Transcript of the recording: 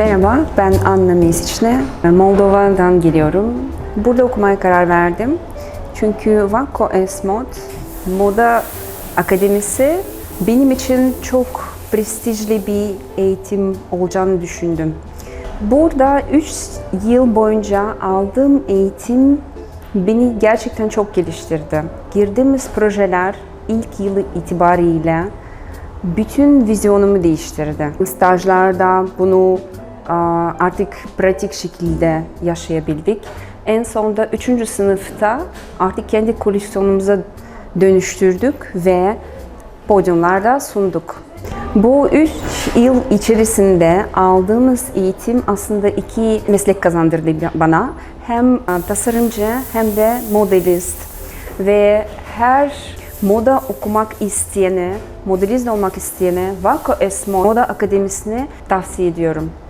Merhaba, ben Anna Mesiçne. Moldova'dan geliyorum. Burada okumaya karar verdim. Çünkü Vakko Esmod Moda Akademisi benim için çok prestijli bir eğitim olacağını düşündüm. Burada 3 yıl boyunca aldığım eğitim beni gerçekten çok geliştirdi. Girdiğimiz projeler ilk yılı itibariyle bütün vizyonumu değiştirdi. Stajlarda bunu artık pratik şekilde yaşayabildik. En sonunda 3. sınıfta artık kendi koleksiyonumuza dönüştürdük ve podyumlarda sunduk. Bu üç yıl içerisinde aldığımız eğitim aslında iki meslek kazandırdı bana. Hem tasarımcı hem de modelist. Ve her moda okumak isteyene, modelist olmak isteyene Vako Esmo Moda Akademisi'ni tavsiye ediyorum.